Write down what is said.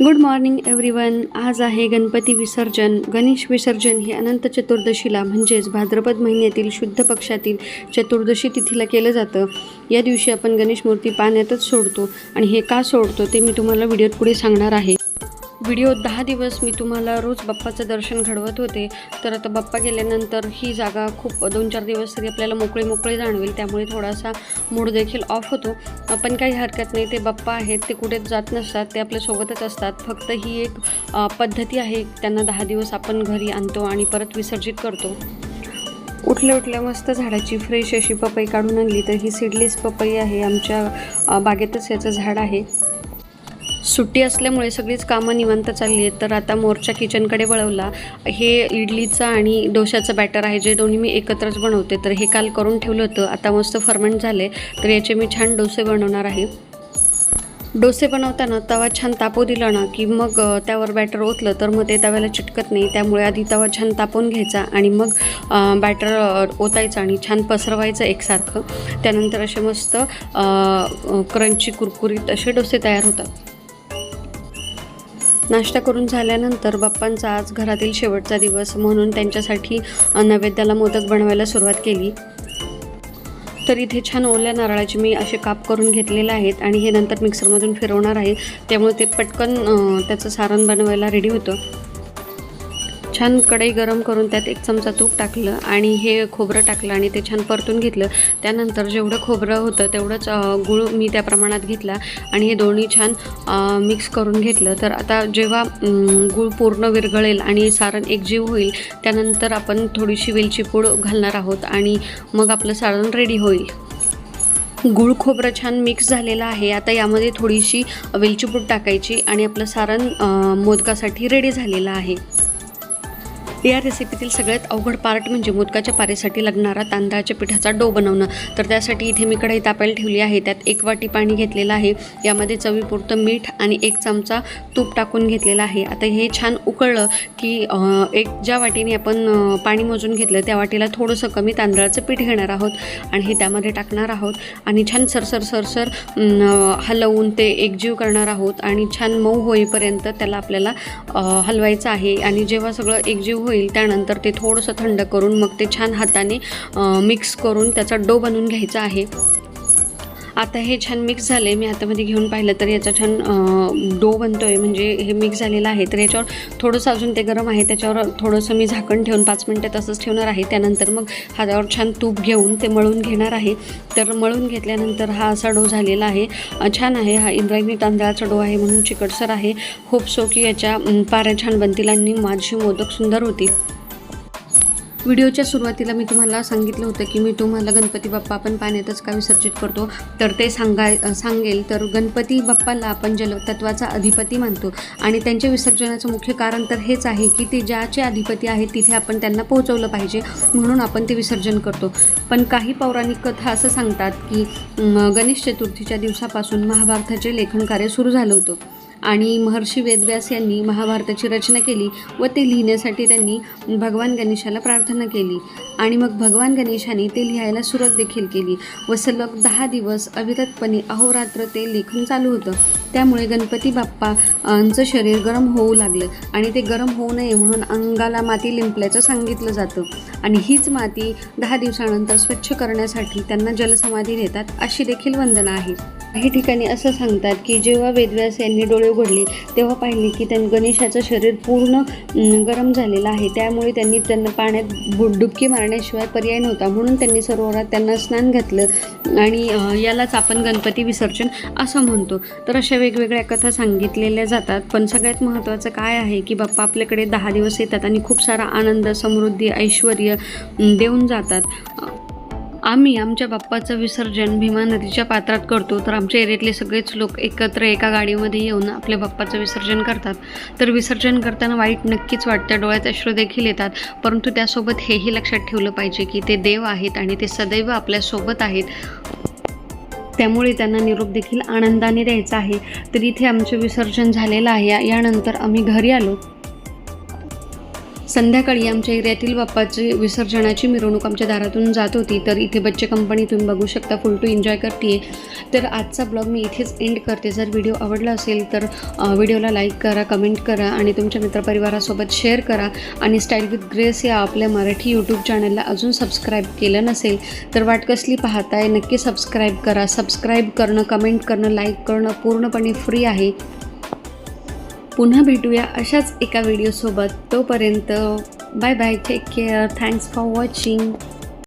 Good morning everyone आज आहे गणपती विसर्जन. गणेश विसर्जन हे अनंत चतुर्दशीला म्हणजेच भाद्रपद महिन्यातील शुद्ध पक्षातील चतुर्दशी तिथीला केलं जातं. या दिवशी आपण गणेश मूर्ती पाण्यातच सोडतो. आणि हे का सोडतो ते मी तुम्हाला व्हिडिओत पुढे सांगणार आहे. व्हिडिओ दहा दिवस मी तुम्हाला रोज बाप्पाचं दर्शन घडवत होते. तर आता बाप्पा गेल्यानंतर ही जागा खूप दोन चार दिवस तरी आपल्याला मोकळी मोकळी जाणवेल. त्यामुळे थोडासा मूड देखील ऑफ होतो. पण काही हरकत नाही ते बाप्पा आहेत ते कुठेच जात नसतात ते आपल्यासोबतच असतात. फक्त ही एक पद्धती आहे त्यांना दहा दिवस आपण घरी आणतो आणि परत विसर्जित करतो. उठल्या उठल्या मस्त झाडाची फ्रेश अशी पपई काढून आणली. तर ही सीडलेस पपई आहे आमच्या बागेतच याचं झाड आहे. सुट्टी असल्यामुळे सगळीच कामं निवांत चालली आहेत. तर आता मोरच्या किचनकडे वळवला. हे इडलीचं आणि डोशाचं बॅटर आहे जे दोन्ही मी एकत्रच बनवते. तर हे काल करून ठेवलं होतं. आता मस्त फर्मेंट झाले तर याचे मी छान डोसे बनवणार आहे. डोसे बनवताना तवा छान तापू दिला ना की मग त्यावर बॅटर ओतलं तर मग ते तव्याला चिटकत नाही. त्यामुळे आधी तवा छान तापवून घ्यायचा आणि मग बॅटर ओतायचं आणि छान पसरवायचं एकसारखं. त्यानंतर असे मस्त क्रंची कुरकुरीत असे डोसे तयार होतात. नाश्ता करून झाल्यानंतर बाप्पांचा आज घरातील शेवटचा दिवस म्हणून त्यांच्यासाठी नैवेद्याला मोदक बनवायला सुरुवात केली. तर इथे छान ओल्या नारळाचे मी असे काप करून घेतलेले आहेत आणि हे नंतर मिक्सरमधून फिरवणार आहे. त्यामुळे ते पटकन त्याचं सारण बनवायला रेडी होतं. छान कढई गरम करून त्यात एक चमचा तूप टाकलं आणि हे खोबरं टाकलं आणि ते छान परतून घेतलं. त्यानंतर जेवढं खोबरं होतं तेवढंच गूळ मी त्या प्रमाणात घेतला आणि हे दोन्ही छान मिक्स करून घेतलं. तर आता जेव्हा गूळ पूर्ण विरघळेल आणि सारण एकजीव होईल त्यानंतर आपण थोडीशी वेलची पूड घालणार आहोत आणि मग आपलं सारण रेडी होईल. गूळ खोबरं छान मिक्स झालेलं आहे. आता यामध्ये थोडीशी वेलची पूड टाकायची आणि आपलं सारण मोदकासाठी रेडी झालेलं आहे. या रेसिपीतील सगळ्यात अवघड पार्ट म्हणजे मोदकाच्या पारेसाठी लागणारा तांदळाच्या पिठाचा डो बनवणं. तर त्यासाठी इथे मी कढई तापायला ठेवली आहे. त्यात एक वाटी पाणी घेतलेलं आहे. यामध्ये चवीपुरतं मीठ आणि एक चमचा तूप टाकून घेतलेलं आहे. आता हे छान उकळलं की एक ज्या वाटीने आपण पाणी मोजून घेतलं त्या वाटीला थोडंसं कमी तांदळाचं पीठ घेणार आहोत आणि हे त्यामध्ये टाकणार आहोत. आणि छान सरसर सरसर हलवून ते एकजीव करणार आहोत आणि छान मऊ होईपर्यंत त्याला आपल्याला हलवायचं आहे. आणि जेव्हा सगळं एकजीव होईल त्यानंतर ते थोडंसं थंड करून मग ते छान हाताने मिक्स करून त्याचा डो बनवून घ्यायचा आहे. आता हे छान मिक्स झाले मी हातामध्ये घेऊन पाहिलं तर याचा छान डो बनतो आहे म्हणजे हे मिक्स झालेलं आहे. तर याच्यावर थोडंसं अजून ते गरम आहे. त्याच्यावर थोडंसं मी झाकण ठेवून पाच मिनटं तसंच ठेवणार आहे. त्यानंतर मग हातावर छान तूप घेऊन ते मळून घेणार आहे. तर मळून घेतल्यानंतर हा असा डो झालेला आहे. छान आहे. हा इंद्रायणी तांदळाचा डो आहे म्हणून चिकटसर आहे. होप सो की याच्या पाऱ्या छान बनतील आणि माझी मोदक सुंदर होतील. व्हिडिओच्या सुरुवातीला मी तुम्हाला सांगितलं होतं की मी तुम्हाला गणपती बाप्पा आपण पाण्यातच का विसर्जित करतो? तर ते सांगाय सांगेल. तर गणपती बाप्पाला आपण जलतत्वाचा अधिपती मानतो. आणि त्यांच्या विसर्जनाचं मुख्य कारण तर हेच आहे की ते ज्याचे अधिपती आहेत तिथे आपण त्यांना पोहोचवलं पाहिजे. म्हणून आपण ते विसर्जन करतो. पण काही पौराणिक कथा असं सांगतात की गणेश चतुर्थीच्या दिवसापासून महाभारताचे लेखनकार्य सुरू झालं होतं. आणि महर्षी वेदव्यास यांनी महाभारताची रचना केली व ते लिहिण्यासाठी त्यांनी भगवान गणेशाला प्रार्थना केली. आणि मग भगवान गणेशाने ते लिहायला सुरुवात देखील केली व सलग दहा दिवस अविरतपणे अहोरात्र ते लेखन चालू होतं. त्यामुळे गणपती बाप्पांचं शरीर गरम होऊ लागलं आणि ते गरम होऊ नये म्हणून अंगाला माती लिंपल्याचं सांगितलं जातं. आणि हीच माती दहा दिवसानंतर स्वच्छ करण्यासाठी त्यांना जलसमाधी देतात अशी देखील वंदना आहे. काही ठिकाणी असं सांगतात की जेव्हा वेदव्यास यांनी डोळे उघडले तेव्हा पाहिले की त्यां गणेशाचं शरीर पूर्ण गरम झालेलं आहे. त्यामुळे त्यांनी त्यांना पाण्यात बु- डुबकी मारण्याशिवाय पर्याय नव्हता. म्हणून त्यांनी सरोवरात त्यांना स्नान घातलं आणि यालाच आपण गणपती विसर्जन असं म्हणतो. तर अशा वेगवेगळ्या कथा सांगितलेल्या जातात. पण सगळ्यात महत्त्वाचं काय आहे की बाप्पा आपल्याकडे दहा दिवस येतात आणि खूप सारा आनंद समृद्धी ऐश्वर देऊन जातात. आम्ही आमच्या बाप्पाचं विसर्जन भीमा नदीच्या पात्रात करतो. तर आमच्या एरियातले सगळेच लोक एकत्र एका गाडीमध्ये येऊन आपल्या बाप्पाचं विसर्जन करतात. तर विसर्जन करताना वाईट नक्कीच वाटतं. डोळ्यात अश्रू देखील येतात. परंतु त्यासोबत हेही लक्षात ठेवलं पाहिजे की ते देव आहेत आणि ते सदैव आपल्यासोबत आहेत. त्यामुळे त्यांना निरोप देखील आनंदाने द्यायचा आहे. तर इथे आमचं विसर्जन झालेलं आहे. यानंतर आम्ही घरी आलो. संध्याकाळी आमच्या एरियातील बाप्पाची विसर्जनाची मिरवणूक आमच्या दारातून जात होती. तर इथे बच्चे कंपनी तुम्ही बघू शकता फुल टू एन्जॉय करते तर आजचा ब्लॉग मी इथेच एंड करते. जर व्हिडिओ आवडला असेल तर व्हिडिओला लाईक करा कमेंट करा आणि तुमच्या मित्रपरिवारासोबत शेअर करा. आणि स्टाईल विथ ग्रेस या आपल्या मराठी यूट्यूब चॅनलला अजून सबस्क्राईब केलं नसेल तर वाट कसली पाहताय नक्की सबस्क्राईब करा. सबस्क्राईब करणं कमेंट करणं लाईक करणं पूर्णपणे फ्री आहे. पुन्हा भेटूया अशाच एका व्हिडिओसोबत तोपर्यंत bye bye take care thanks for watching